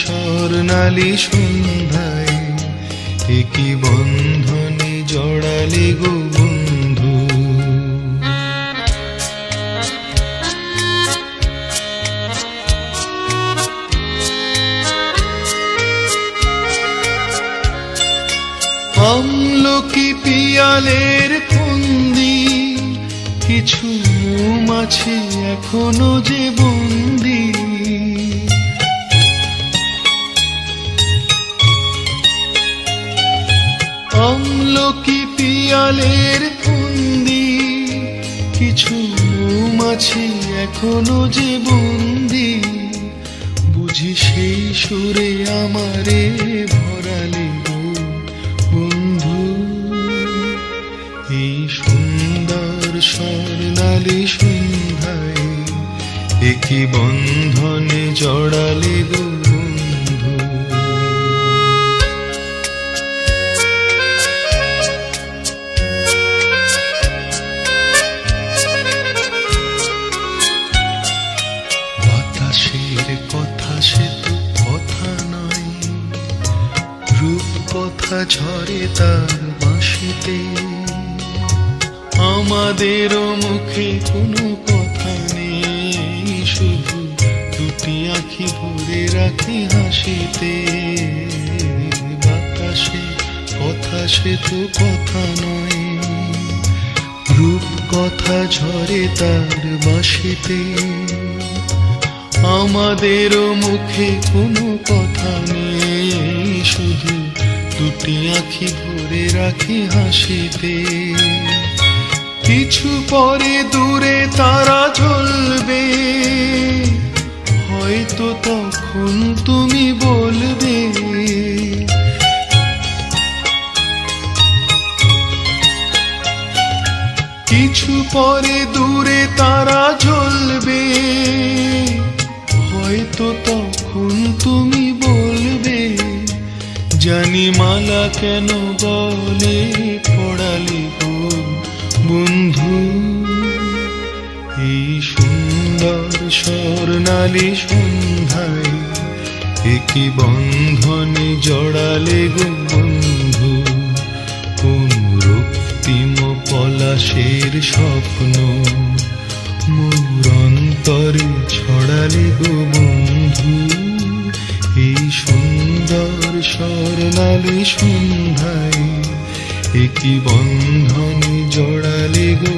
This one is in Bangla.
স্বর্ণালী সন্ধ্যায় একই বন্ধনে জড়ালে গো বন্ধু। আমলকি পিয়ালের ফন্দি, কিছু মৌমাছি এখনও যে বন্দি আমলকি পিয়ালের ফন্দি কিছু মৌমাছি এখনও যে বন্দি। বুঝি সেই সুরে আমারে ভরালে বন্ধু। এই সুন্দর স্বর্ণালী সন্ধ্যায় একই বন্ধনে জড়ালে গো কথা ঝরে তার বাঁশিতে। আমাদেরও মুখে কোনো কথা নেই, শুধু দুটি আখি ভরে রাখি হাসিতে। বাতাসে কথা সে তো কথা নয়। রূপ কথা ঝরে তার বাঁশিতে। আমাদেরও মুখে কোনো কথা নেই, শুধু দুটি আঁখি ভরে রাখি হাসিতে। কিছু পরে দূরে তারা জ্বলবে হয়তো তখন তুমি বলবে, কিছু পরে দূরে তারা জানি মালা কেন বলে পড়ালি বন্ধু? এই সুন্দর স্বর্ণালী সন্ধ্যায় একই বন্ধনে জড়ালে গো বন্ধু। কোন রক্তিম পলাশের স্বপ্ন মোর অন্তরে ছড়ালে গো বন্ধু? এই সুন্দর স্বর্ণালী সন্ধ্যায় একটি বন্ধনে জড়ালে গো